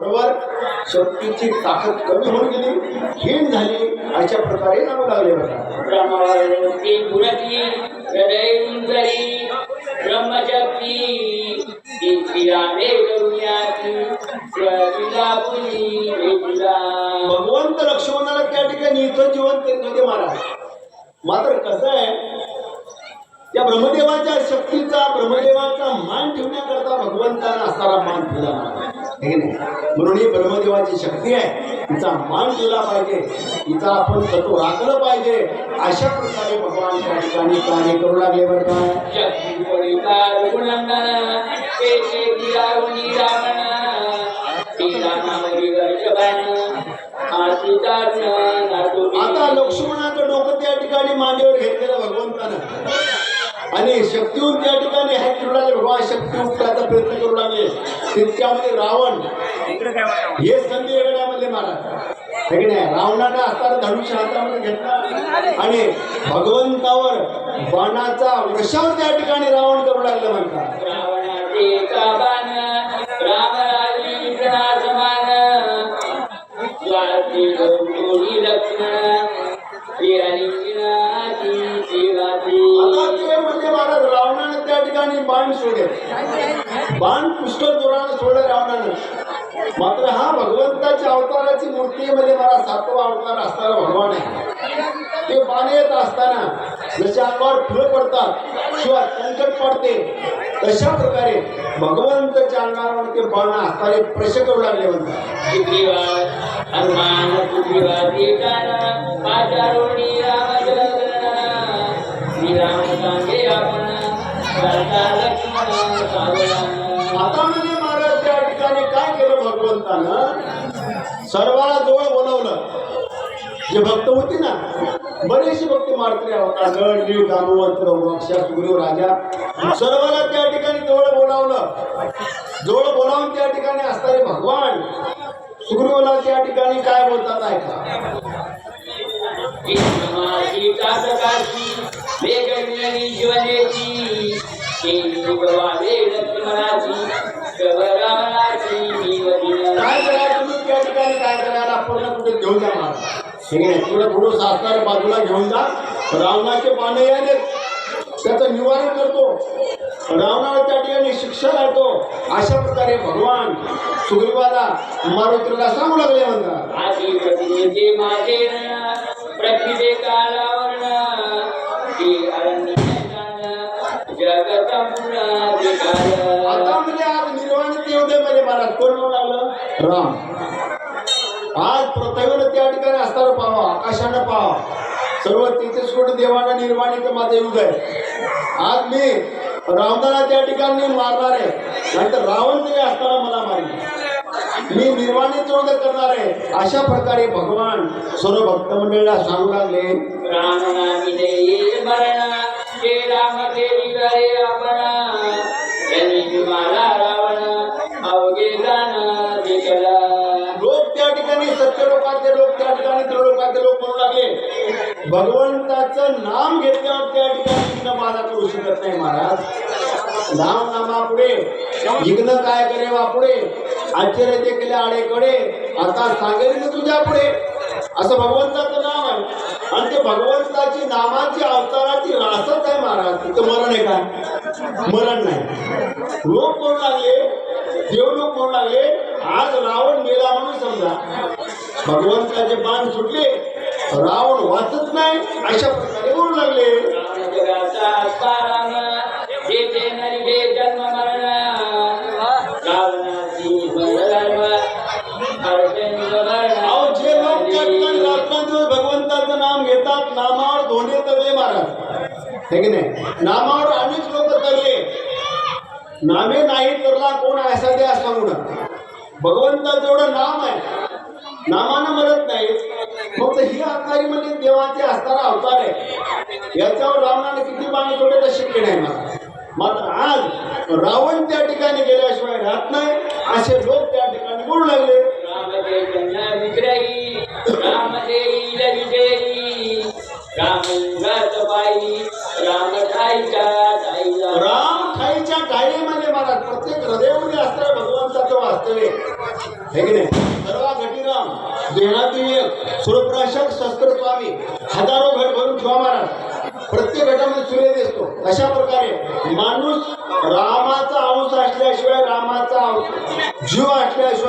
बरोबर शक्तीची ताकद कमी होऊन गेली हीन झाली अशा प्रकारे नावं लागले भगवंत लक्ष्मणाला त्या ठिकाणी इथं जिवंत करीत होते महाराज मात्र कसं आहे त्या ब्रह्मदेवाच्या शक्तीचा ब्रह्मदेवाचा मान ठेवण्याकरता भगवंतानं असणारा मान ठेवला हे की नाही? म्हणून ही ब्रह्मदेवाची शक्ती आहे तिचा मान ठेवला पाहिजे। तिचा आपण तत्व राखलं पाहिजे। अशा प्रकारे भगवान त्या ठिकाणी कार्य करू लागले बरं काय आशीतार्थ आता लक्ष्मणाचं डोकं त्या ठिकाणी मांडीवर घेतलेलं भगवंतानं. आणि शक्तीहून त्या ठिकाणी हात करू लागले भगवान शक्ती उठण्याचा प्रयत्न करू लागले. तितक्यामध्ये रावण. हे संधी येण्यामध्ये महाराज हे की नाही? रावणानं असताना धनुष्य हातामध्ये घेतला आणि भगवंतावर बाणाचा वृषावर त्या ठिकाणी रावण करू लागलं म्हणतात. रावणाचे ठिकाणी बाण सोडले. बाण पुष्कळ जोरानं सोडलं रावणानं. मात्र हा भगवंताच्या अवताराची मूर्ती म्हणजे मला सातवा अवतार असणारा भगवान आहे. ते बाण येत असताना जसे अंगावर फुलं पडतात किंवा संकट पडते तशा प्रकारे भगवंताच्या अंगावर ते बाण असणारे प्रश करू लागले म्हणतात. आता महाराज त्या ठिकाणी काय केलं भगवंतानं? सर्वाला जवळ बोलवलं. जे भक्त होती ना बरेचसे भक्त मारत्रे होता गड नीळ राजा. सर्वाला त्या ठिकाणी जवळ बोलावलं. जवळ बोलावून त्या ठिकाणी असणारे भगवान सुग्रीवला त्या ठिकाणी काय बोलतात ऐका. काय तुम्ही त्या ठिकाणी काय करायला कुठे घेऊन जा महाराज पुढे पुढे सासणार बाजूला घेऊन जा रावणाचे पाने याने त्याचं निवारण करतो रावणाला त्या ठिकाणी शिक्षा लावतो अशा प्रकारे भगवान सुग्रीवाला मारुतीला सांगू लागले म्हणतात आता म्हणजे आज निर्वाण एवढे मध्ये महाराज कोण म्हणू लागलं? राम. आज पृथ्वीवर त्या ठिकाणी असताना पाहावा आकाशानं पाहावा. सर्व तेहतीस कोटी देवानं निर्वाणीचं माझं युग आहे. आज मी रावणाला त्या ठिकाणी मारणार आहे. नंतर रावण तरी असताना मला मारेल. मी निर्वाणी चोद करणार आहे. अशा प्रकारे भगवान सर्व भक्त मंडळीला सांगू लागले. राम सत्य लोक त्या ठिकाणी त्रिलोकाचे लोक म्हणू लागले. भगवंताचं नाम घेतल्यावर त्या ठिकाणी विघ्न बाधा करू शकत नाही महाराज. नाम नामा पुढे. विघ्न काय करे वापुढे आश्चर्य ते केले आडेकडे. आता सांगेल मी तुझ्या पुढे. असं भगवंताचं नाम आहे. आणि ते भगवंताची नामाची अवताराची रासच आहे महाराज. तिथं मरण आहे काय मरण नाही. लोक कोण लागले. देव लोक कोण लागले. आज रावण मेला म्हणून समजा. भगवंताचे बाण सुटले रावण वाचत नाही अशा प्रकारे बोलू लागले. जे भगवंताचं नाम घेतात नामावर धोने तरले महाराज हे की नाही? नामावर अनेक लोक तरले नामे नाही तरला कोण असा ते सांगू म्हणून भगवंताचं एवढं नाम आहे नामानं मदत नाही फक्त ही आकारी म्हणजे देवाचे असणारा अवतार आहे. याच्यावर रावणाने किती पाणी तोडे तर शक्य नाही मला. मात्र आज रावण त्या ठिकाणी गेल्याशिवाय राहत नाही असे लोक त्या ठिकाणी बोलू लागले. राम ठाईच्या ठाईला म्हणजे राम खाईच्या टाळीमध्ये महाराज प्रत्येक हृदयामध्ये असणाऱ्या भगवंताचं वास्तव्य हे की नाही? सर्व घटीराम देहातील एक सुरप्राशक शस्त्र स्वामी हजारो घट भरून ठेवा महाराज। प्रत्येक घटामध्ये सूर्य दिसतो। अशा प्रकारे माणूस